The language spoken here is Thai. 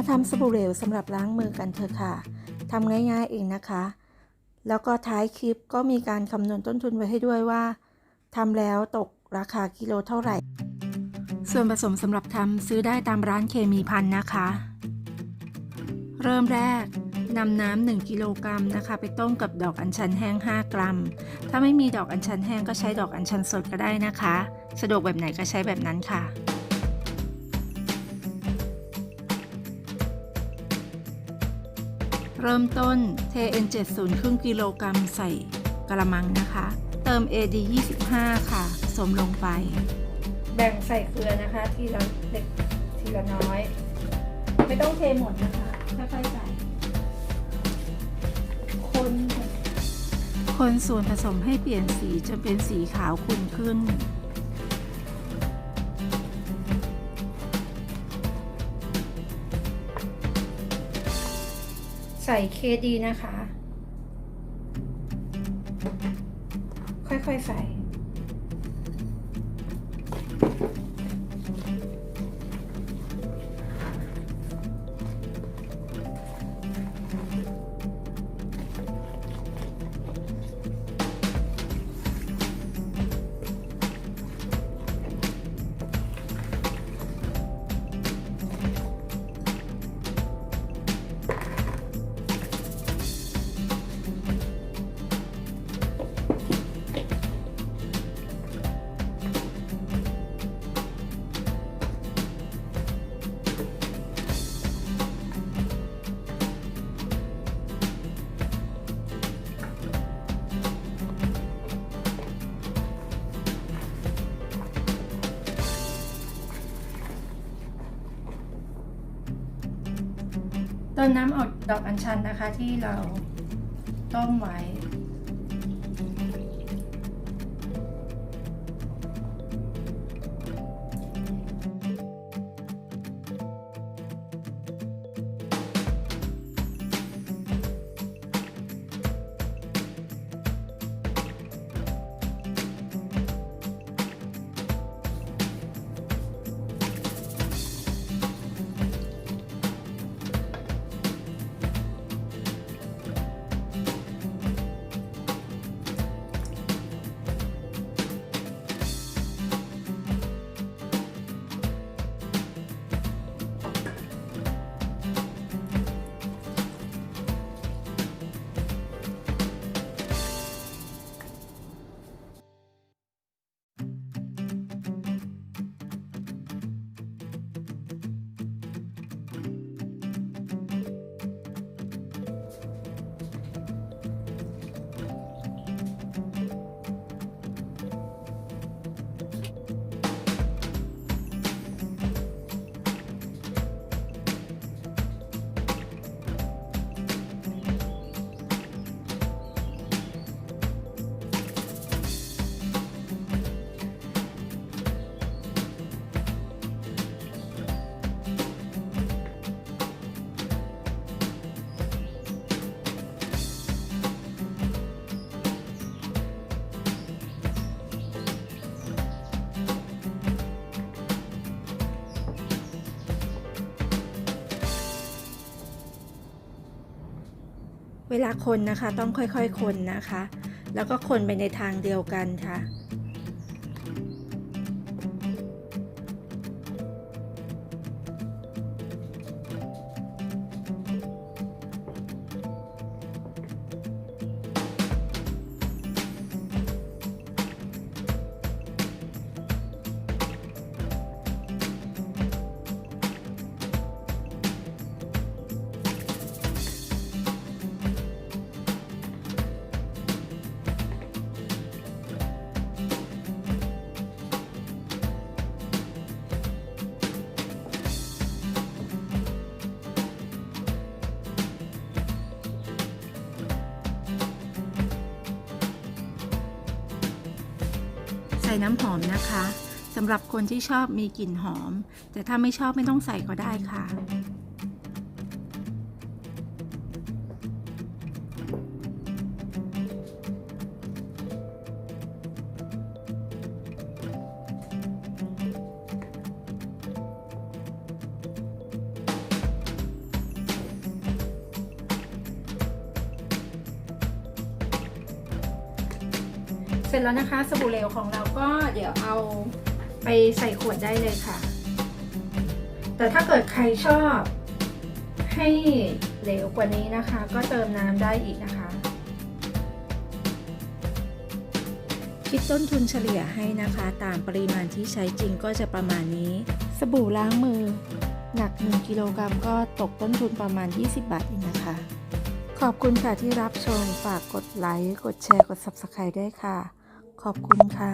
มาทำสบู่เหลวสำหรับล้างมือกันเถอะค่ะทำง่ายๆเองนะคะ แล้วก็ท้ายคลิปก็มีการคำนวณต้นทุนไว้ให้ด้วยว่าทำแล้วตกราคากิโลเท่าไหร่ ส่วนผสมสำหรับทำซื้อได้ตามร้านเคมีพันนะคะ เริ่มแรกนำน้ำ1กิโลกรัมนะคะ ไปต้มกับดอกอัญชันแห้ง 5 กรัม ถ้าไม่มีดอกอัญชันแห้งก็ใช้ดอกอัญชันสดก็ได้นะคะ สะดวกแบบไหนก็ใช้แบบนั้นค่ะ เริ่มต้นเท N70 ครึ่งกิโลกรัมใส่กระมังนะคะ เติม AD 25 ค่ะสมลงไป แบ่งใส่เกลือนะคะ ทีละเล็กทีละน้อย ไม่ต้องเทหมดนะคะค่อยๆใส่ คนคนส่วนผสมให้เปลี่ยนสีจนเป็นสีขาวขุ่นขึ้น ใส่เคดีนะคะ ค่อยๆใส่ ต้นน้ำอดดอกอัญชันนะคะที่เราต้มไว้ เวลาคนนะคะต้องค่อยๆคนนะคะ แล้วก็คนไปในทางเดียวกันค่ะ ส่น้ำหอมนะคะสำหรับคนที่ชอบมีกลิ่นหอม แต่ถ้าไม่ชอบไม่ต้องใส่ก็ได้ค่ะ เสร็จแล้วนะคะสบู่เหลวของเราก็เดี๋ยวเอาไปใส่ขวดได้เลยค่ะ แต่ถ้าเกิดใครชอบ ให้เหลวกว่านี้นะคะ ก็เติมน้ำได้อีกนะคะ คิดต้นทุนเฉลี่ยให้นะคะ ตามปริมาณที่ใช้จริงก็จะประมาณนี้ สบู่ล้างมือ หนัก 1 กิโลกรัมก็ตกต้นทุนประมาณ 20 บาทเองนะคะ ขอบคุณค่ะที่รับชมฝากกดไลค์กดแชร์กด Subscribe ด้วยค่ะ ขอบคุณค่ะ